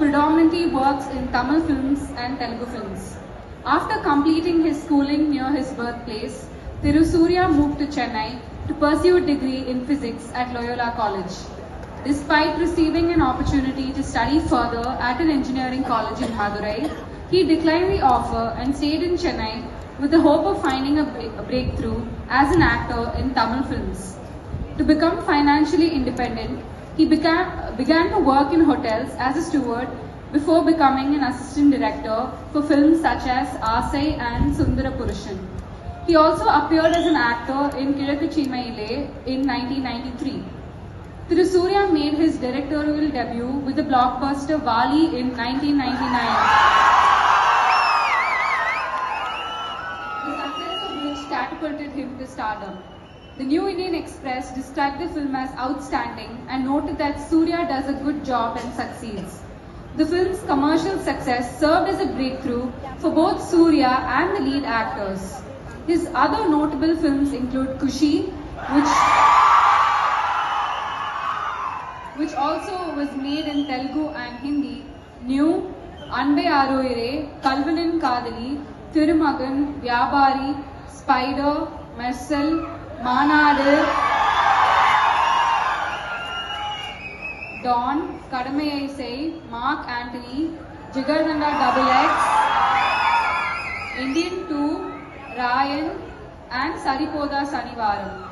predominantly works in Tamil films and Telugu films. After completing his schooling near his birthplace, Thirusurya moved to Chennai to pursue a degree in physics at Loyola College. Despite receiving an opportunity to study further at an engineering college in Madurai, he declined the offer and stayed in Chennai with the hope of finding a, bre- a breakthrough as an actor in Tamil films. To become financially independent, he began, began to work in hotels as a steward before becoming an assistant director for films such as Asai and Sundara Purushan. He also appeared as an actor in Kirakku Chimaile in 1993. Thirusurya made his directorial debut with the blockbuster Vali in 1999. The success of which catapulted him to stardom. The New Indian Express described the film as outstanding and noted that Surya does a good job and succeeds. The film's commercial success served as a breakthrough for both Surya and the lead actors. His other notable films include Kushi, which which also was made in Telugu and Hindi, New, Anbe Aroire, Kalvanin Kadali, Thirumagan, Vyabari, Spider, Marcel, Dawn, Kadamai Say, Mark Antony, Jigardanda Double X, Indian 2, Ryan, and Saripoda Sanivaram.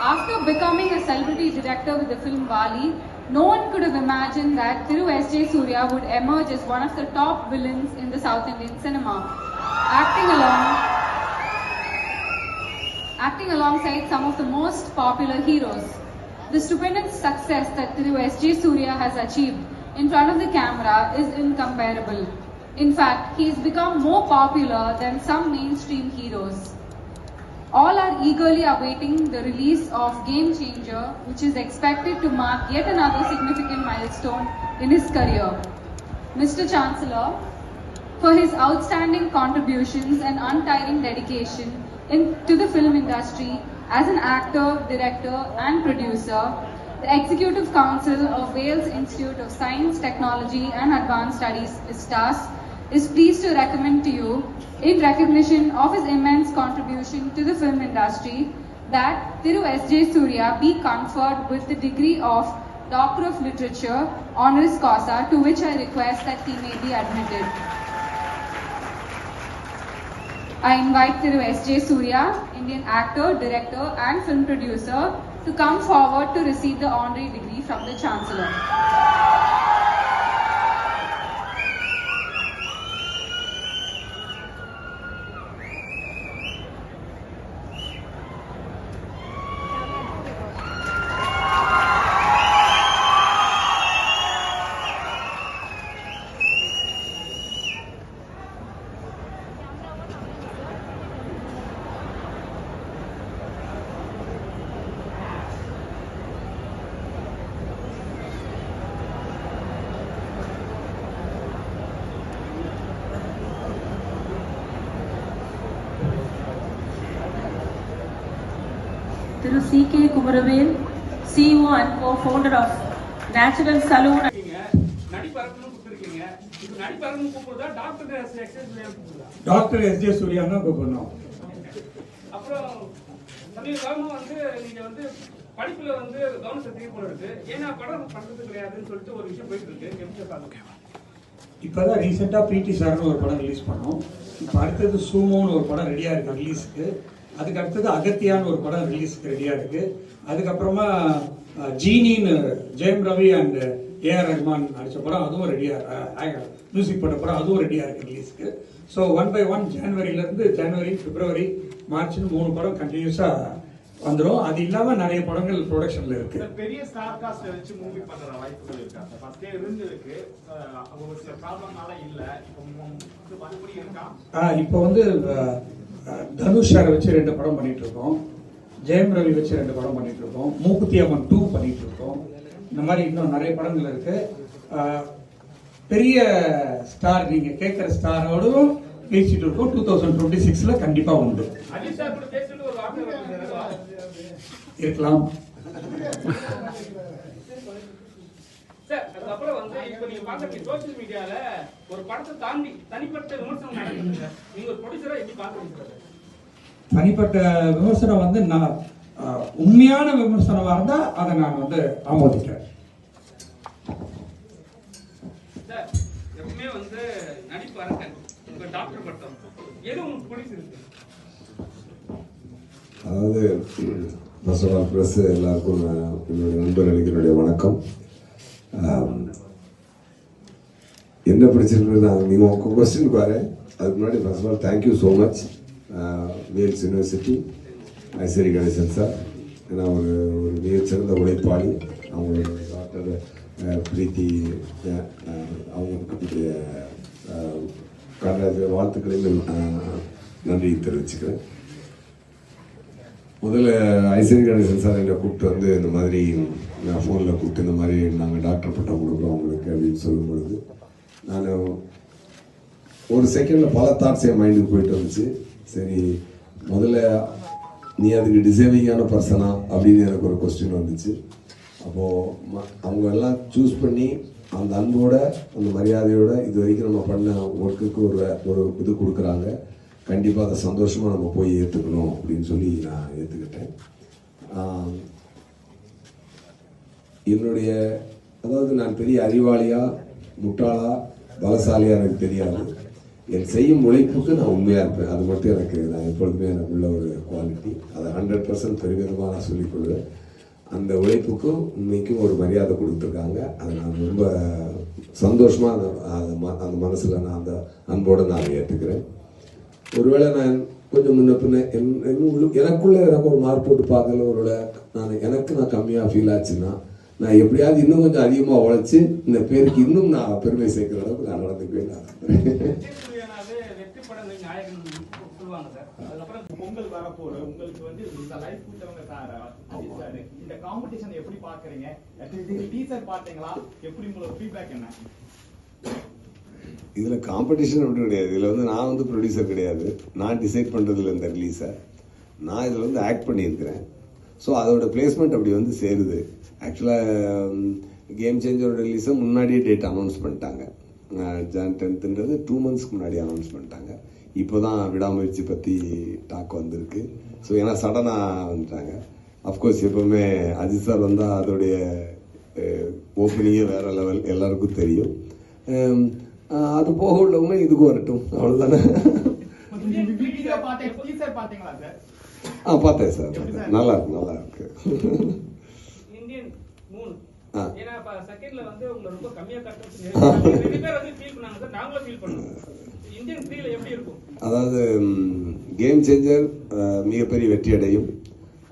After becoming a celebrity director with the film Vali, no one could have imagined that Thiru S.J. Surya would emerge as one of the top villains in the South Indian cinema, acting along acting alongside some of the most popular heroes. The stupendous success that S.J. Surya has achieved in front of the camera is incomparable. In fact, he has become more popular than some mainstream heroes. All are eagerly awaiting the release of Game Changer, which is expected to mark yet another significant milestone in his career. Mr. Chancellor, for his outstanding contributions and untiring dedication in, to the film industry as an actor, director, and producer, the Executive Council of Wales Institute of Science, Technology, and Advanced Studies, ISTAS, is pleased to recommend to you, in recognition of his immense contribution to the film industry, that Thiru S.J. Surya be conferred with the degree of Doctor of Literature, honoris causa, to which I request that he may be admitted. I invite Thiru S.J. Surya, Indian actor, director, and film producer, to come forward to receive the honorary degree from the Chancellor. Thiru C K Kumaravel CEO and co founder of natural salon doctor S J Surya தான் கூப்பிடணும். அப்புறம் சமீப காலமா வந்து நீங்க வந்து படிப்புல வந்து கவனம் செலுத்தி போல இருக்கு. ஏன்னா படம் பண்றது கிடையாதுன்னு சொல்லிட்டு ஒரு விஷயம் போயிட்டு இருக்கு. பாருங்க இப்போதான் ரீசெண்டாக பிடி சார்னு ஒரு படம் ரிலீஸ் பண்ணோம். இப்போ அடுத்தது சூமோன்னு ஒரு படம் ரெடியாக இருக்கு ரிலீஸுக்கு அதுக்கு அடுத்தது அகத்தியான்னு ஒரு படம் ரிலீஸுக்கு ரெடியாக இருக்கு. அதுக்கப்புறமா ஜீனின்னு Jayam Ravi and A R நடிச்ச படம் அதுவும் ரெடியாக மியூசிக் பண்ண படம் அதுவும் ரெடியாக இருக்கு ரிலீஸுக்கு ஸோ ஒன் பை ஒன் ஜனவரியிலேருந்து ஜனவரி பிப்ரவரி மார்ச்னு மூணு படம் கண்டினியூஸாக வந்துடும் அது இல்லாமல் நிறைய படங்கள் ப்ரொடக்ஷனில் இருக்குது இந்த பெரிய ஸ்டார் காஸ்ட் வச்சு மூவி பண்ற வாய்ப்புகள் இருக்கு. அந்த ஃபர்ஸ்டே இருந்திருக்கு. ஒரு சில ப்ராப்ளம்னால இல்ல. இப்போ இருக்கா? இப்போ வந்து தனுஷ் சாரை வச்சு ரெண்டு படம் பண்ணிட்டு இருக்கோம் ஜெயம் ரவி வச்சு ரெண்டு படம் பண்ணிட்டு இருக்கோம் மூக்குத்தி அம்மன் டூ பண்ணிட்டு இருக்கோம் இந்த மாதிரி இன்னும் நிறைய படங்கள் இருக்கு. பெரிய ஸ்டார் நீங்க கேட்குற ஸ்டாரோடும் பேசிட்டு இருக்கோம். டூ தௌசண்ட் டுவெண்ட்டி சிக்ஸ்ல கண்டிப்பா உண்டு. இருக்கலாம் சார் அதுக்கப்புறம் வந்து இப்ப நீங்க பாக்குறீங்க சோசியல் மீடியால ஒரு படத்தை தாண்டி தனிப்பட்ட விமர்சனம் நடக்குதுங்க. நீங்க ஒரு ப்ரொடியூசரா எப்படி பாக்குறீங்க சார் தனிப்பட்ட விமர்சனம் வந்து நான் உண்மையான விமர்சனமா இருந்தா அதை நான் வந்து ஆமோதிக்கிறேன். சார் எப்பவுமே வந்து நடிப்பு அரக்கன் உங்க டாக்டர் பட்டம் எது உங்களுக்கு பிடிச்சிருக்கு அதாவது ஃபர்ஸ்ட் ஆஃப் ஆல் ப்ரெஸ் எல்லாருக்கும் என்னுடைய நண்பர்களுக்கு என்னுடைய வணக்கம். என்ன பிடிச்சிருக்கு நான் நீங்கள் உங்கள் கொஸ்டின் பாரு அதுக்கு முன்னாடி first of all thank you so much Vels university Aishwari Ganesan sir ஏன்னா ஒரு ஒரு மிகச்சிறந்த உழைப்பாளி அவங்களோட டாக்டர் பிரீத்தி அவங்களுக்கு கண்ட வாழ்த்துக்களையும் நன்றி தெரிவிச்சுக்கிறேன் முதல்ல ஐஸ்வரி கணேசன் சார் என்னை கூப்பிட்டு வந்து இந்த மாதிரி நான் ஃபோனில் கூப்பிட்டு இந்த மாதிரி நாங்கள் டாக்டர் பட்டம் கொடுக்குறோம் அவங்களுக்கு அப்படின்னு சொல்லும் பொழுது நான் ஒரு செகண்டில் பல தாட்ஸ் என் மைண்டுக்கு போயிட்டு வந்துச்சு. சரி முதல்ல நீ அதுக்கு டிசர்விங்கான பர்சனா அப்படின்னு எனக்கு ஒரு கொஸ்டின் வந்துச்சு. அப்போது அவங்க எல்லாம் சூஸ் பண்ணி அந்த அன்போட அந்த மரியாதையோட இது வரைக்கும் நம்ம பண்ண ஒர்க்குக்கு ஒரு ஒரு இது கொடுக்குறாங்க. கண்டிப்பாக அதை சந்தோஷமாக நம்ம போய் ஏற்றுக்கணும் அப்படின்னு சொல்லி நான் ஏற்றுக்கிட்டேன் என்னுடைய அதாவது நான் பெரிய அறிவாளியாக முட்டாளா பலசாலியா எனக்கு தெரியாது. என் செய்யும் உழைப்புக்கு நான் உண்மையாக இருப்பேன். அது மட்டும் எனக்கு நான் எப்பொழுதுமே எனக்குள்ள ஒரு குவாலிட்டி அதை ஹண்ட்ரட் பர்சன்ட் பெருமிதமாக நான் சொல்லிக்கொள்வேன் அந்த உழைப்புக்கும் உண்மைக்கும் ஒரு மரியாதை கொடுத்துருக்காங்க. அதை நான் ரொம்ப சந்தோஷமாக அந்த அந்த ம- அந்த மனசில் நான் அந்த அன்போடு நான் ஏற்றுக்கிறேன். ஒருவேளை நான் கொஞ்சம் முன்ன பின்ன என் என் எனக்குள்ள எனக்கு ஒரு மார்க் போட்டு பார்க்கல. ஒருவேளை நான் எனக்கு நான் கம்மியாக ஃபீல் ஆச்சுன்னா நான் எப்படியாவது இன்னும் கொஞ்சம் அதிகமாக உழைச்சி இந்த பேருக்கு இன்னும் நான் பெருமை சேர்க்கிற அளவுக்கு நான் நடந்துக்குவேன் நான். பொங்கல் உங்களுக்கு வந்து இந்த லைஃப் கொடுத்தவங்க சார் இந்த காம்படிஷன் எப்படி பாக்குறீங்க பாத்தீங்களா எப்படி உங்களோட ஃபீட்பேக் என்ன இதில் காம்படிஷன் அப்படி கிடையாது. இதில் வந்து நான் வந்து ப்ரொடியூசர் கிடையாது. நான் டிசைட் பண்ணுறதுல இந்த ரிலீஸை நான் இதில் வந்து ஆக்ட் பண்ணியிருக்கிறேன். ஸோ அதோட பிளேஸ்மெண்ட் அப்படி வந்து சேருது. ஆக்சுவலாக கேம் சேஞ்சரோட ரிலீஸை முன்னாடியே டேட் அனௌன்ஸ் பண்ணிட்டாங்க. ஜான் டென்த்துன்றது டூ மந்த்ஸ்க்கு முன்னாடி அனௌன்ஸ் பண்ணிட்டாங்க. இப்போ தான் விடாமுயற்சி பற்றி டாக் வந்திருக்கு. ஸோ ஏன்னா சடனாக வந்துட்டாங்க. அஃப்கோர்ஸ் எப்பவுமே அஜித் சார் வந்தால் அதோடைய ஓப்பனிங்கே வேறு லெவல் எல்லாருக்கும் தெரியும். அது போக உள்ளவங்க இதுக்கு வரட்டும். அவ்வளோதானே ஆ பார்த்தேன் சார் பார்த்தேன். நல்லா இருக்கு நல்லா இருக்கு. அதாவது கேம் சேஞ்சர் மிகப்பெரிய வெற்றி அடையும்.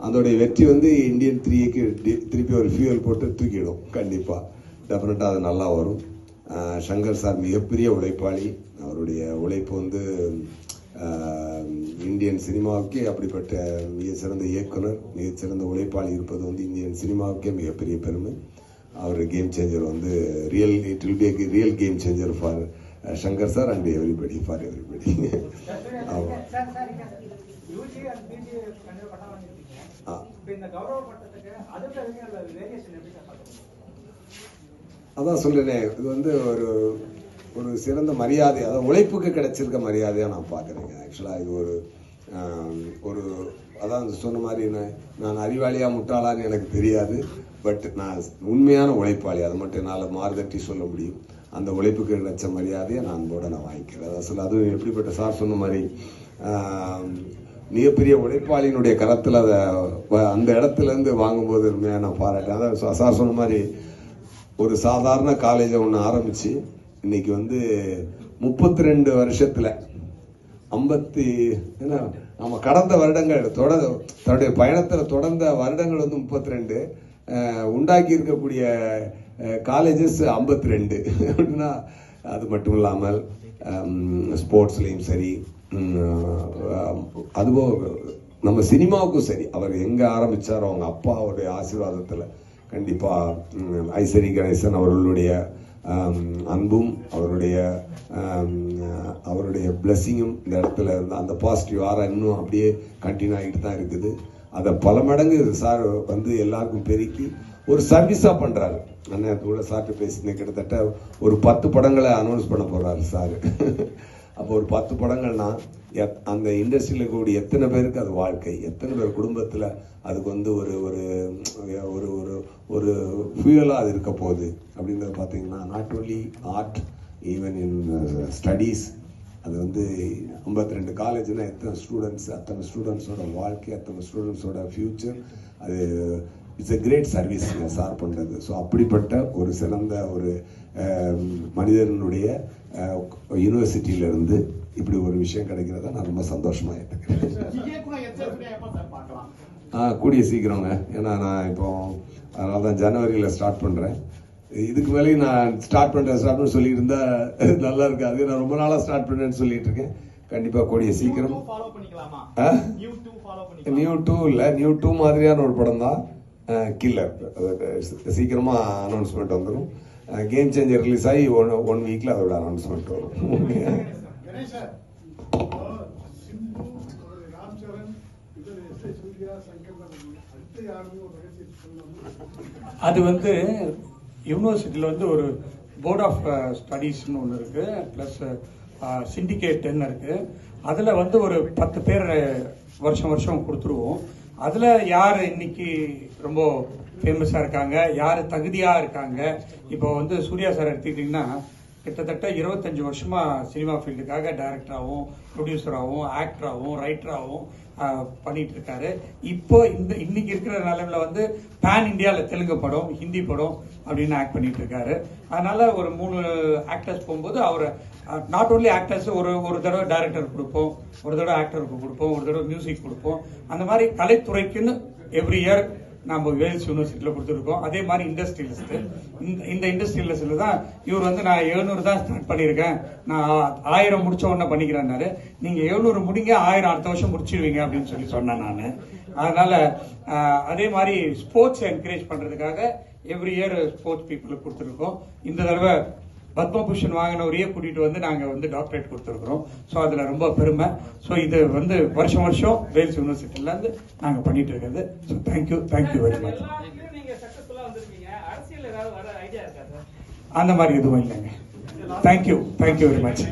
அதோடைய வெற்றி வந்து இந்தியன் த்ரீக்கு திருப்பி ஒரு ஃபியூல் போட்டு தூக்கிடும். கண்டிப்பாக டெஃபினட்டாக அது நல்லா வரும். சங்கர் சார் மிகப்பெரிய உழைப்பாளி. அவருடைய உழைப்பு வந்து இந்தியன் சினிமாவுக்கே அப்படிப்பட்ட மிகச்சிறந்த இயக்குனர் மிகச்சிறந்த உழைப்பாளி இருப்பது வந்து இந்தியன் சினிமாவுக்கே மிகப்பெரிய பெருமை. அவர் கேம் சேஞ்சர் வந்து real it will be real game changer for Shankar sir and everybody for everybody அதான் சொல்றேனே இது வந்து ஒரு ஒரு சிறந்த மரியாதை அதாவது உழைப்புக்கு கிடைச்சிருக்க மரியாதையாக நான் பார்க்குறேங்க. ஆக்சுவலாக இது ஒரு ஒரு அதான் சொன்ன மாதிரி நான் நான் முட்டாளான்னு எனக்கு தெரியாது பட் நான் உண்மையான உழைப்பாளி அதை மட்டும் என்னால் மாறுதட்டி சொல்ல முடியும். அந்த உழைப்புக்கு கிடைச்ச மரியாதையை நான் கூட நான் வாங்கிக்கிறேன். அதான் சொல்ல அதுவும் எப்படிப்பட்ட சார் சொன்ன மாதிரி மிகப்பெரிய உழைப்பாளியினுடைய கரத்தில் அதை வ- அந்த இடத்துலேருந்து வாங்கும்போது உண்மையாக நான் பாராட்டேன் அதான் சார் சொன்ன மாதிரி ஒரு சாதாரண காலேஜை ஒன்று ஆரம்பித்து இன்னைக்கு வந்து முப்பத்தி ரெண்டு வருஷத்துல ஐம்பத்தி என்ன நம்ம கடந்த வருடங்கள் தொட தன்னுடைய பயணத்தில் தொடர்ந்த வருடங்கள் வந்து முப்பத்தி ரெண்டு உண்டாக்கி இருக்கக்கூடிய காலேஜஸ் ஐம்பத்தி ரெண்டு அப்படின்னா அது மட்டும் இல்லாமல் ஸ்போர்ட்ஸ்லேயும் சரி உம், அதுவும் நம்ம சினிமாவுக்கும் சரி அவர் எங்கே ஆரம்பிச்சாரோ அவங்க அப்பாவுடைய ஆசீர்வாதத்தில் கண்டிப்பாக ஐசரி கணேசன் அவர்களுடைய அன்பும் அவருடைய அவருடைய பிளஸ்ஸிங்கும் இந்த இடத்துல இருந்து அந்த பாசிட்டிவ் ஆரா இன்னும் அப்படியே கண்டினியூ ஆகிட்டு தான் இருக்குது. அதை பல மடங்கு சார் வந்து எல்லாருக்கும் பெருக்கி ஒரு சர்வீஸாக பண்ணுறாரு அண்ணன் கூட சார்ட்டு பேசினேன் கிட்டத்தட்ட ஒரு பத்து படங்களை அனௌன்ஸ் பண்ண போகிறாரு சார். அப்போ ஒரு பத்து படங்கள்னா எத்- அந்த இண்டஸ்ட்ரியில் இருக்கக்கூடிய எத்தனை பேருக்கு அது வாழ்க்கை? எத்தனை பேர் குடும்பத்தில் அதுக்கு வந்து ஒரு ஒரு ஒரு ஒரு ஒரு ஃபியூலாக அது இருக்க போகுது? அப்படின்றத பார்த்தீங்கன்னா not only art even in studies uh, அது வந்து 52 ரெண்டு காலேஜ்னா எத்தனை ஸ்டூடெண்ட்ஸ் அத்தனை ஸ்டூடெண்ட்ஸோட வாழ்க்கை அத்தனை ஸ்டூடெண்ட்ஸோட ஃப்யூச்சர் அது it's a great service sir பண்ணுறது ஸோ அப்படிப்பட்ட ஒரு சிறந்த ஒரு மனிதனுடைய யூனிவர்சிட்டியில இருந்து இப்படி ஒரு விஷயம் கிடைக்கிறத நான் ரொம்ப சந்தோஷமாக ஏற்றுக்கிறேன் ஆ கூடிய சீக்கிரங்க. ஏன்னா நான் இப்போ அதனால தான் ஜனவரியில் ஸ்டார்ட் பண்ணுறேன் இதுக்கு மேலேயும் நான் ஸ்டார்ட் பண்ணுறேன் ஸ்டார்ட் பண்ண சொல்லிட்டு இருந்தா நல்லா இருக்காது. நான் ரொம்ப நாளாக ஸ்டார்ட் பண்ணேன்னு சொல்லிட்டு இருக்கேன். கண்டிப்பாக கூடிய சீக்கிரம். நியூ டூ இல்லை நியூ டூ மாதிரியான ஒரு படம் தான். கில்லர் சீக்கிரமாக அனௌன்ஸ்மெண்ட் வந்துடும் கேம் சேஞ்சர் ரிலீஸ் ஆகி ஒன் ஒன் வீக்கில் அதோட அனௌன்ஸ்மெண்ட் வரும். அது வந்து யூனிவர்சிட்டியில் வந்து ஒரு போர்ட் ஆஃப் ஸ்டடீஸ்னு ஒன்று இருக்குது ப்ளஸ் சிண்டிகேட்டுன்னு இருக்குது அதில் வந்து ஒரு பத்து பேர் வருஷம் வருஷம் கொடுத்துருவோம். அதில் யார் இன்னைக்கு ரொம்ப ஃபேமஸாக இருக்காங்க? யார் தகுதியாக இருக்காங்க? இப்போ வந்து சூர்யா சார் எடுத்துக்கிட்டிங்கன்னா கிட்டத்தட்ட இருபத்தஞ்சு வருஷமாக சினிமா ஃபீல்டுக்காக டைரக்டராகவும் ப்ரொடியூசராகவும் ஆக்டராகவும் ரைட்டராகவும் பண்ணிட்டு இருக்காரு இப்போ இந்த இன்னைக்கு இருக்கிற நிலைமையில வந்து பேன் இந்தியாவில் தெலுங்கு படம் ஹிந்தி படம் அப்படின்னு ஆக்ட் பண்ணிட்டு இருக்காரு அதனால ஒரு மூணு ஆக்டர்ஸ் போகும்போது அவர் நாட் ஓன்லி ஆக்டர்ஸ் ஒரு ஒரு தடவை டைரக்டர் கொடுப்போம் ஒரு தடவை ஆக்டருக்கு கொடுப்போம் ஒரு தடவை மியூசிக் கொடுப்போம். அந்த மாதிரி கலைத்துறைக்குன்னு எவ்ரி இயர் நம்ம வேல்ஸ் யூனிவர்சிட்டியில் கொடுத்துருக்கோம். அதே மாதிரி இண்டஸ்ட்ரியலிஸ்ட் இந்த இந்த இண்டஸ்ட்ரியலிஸ்டில் தான் இவர் வந்து நான் எழுநூறு தான் ஸ்டார்ட் பண்ணியிருக்கேன். நான் ஆயிரம் முடிச்ச உடனே பண்ணிக்கிறேன்னாரு. நீங்கள் எழுநூறு முடிங்க ஆயிரம் அடுத்த வருஷம் முடிச்சிடுவீங்க அப்படின்னு சொல்லி சொன்னேன் நான். அதனால ஆஹ், அதே மாதிரி ஸ்போர்ட்ஸ் என்கரேஜ் பண்ணுறதுக்காக எவ்ரி இயர் ஸ்போர்ட்ஸ் பீப்புளுக்கு கொடுத்துருக்கோம். இந்த தடவை பத்மபூஷன் வாங்கினவரையே கூட்டிட்டு வந்து நாங்க வந்து டாக்டரேட் கொடுத்துருக்குறோம். ஸோ அதுல ரொம்ப பெருமை. ஸோ இது வந்து வருஷம் வருஷம் வேல்ஸ் யூனிவர்சிட்டில இருந்து நாங்க பண்ணிட்டு இருக்கிறது. So thank you thank you very much அந்த மாதிரி எதுவும் இல்லைங்க. Thank you thank you very much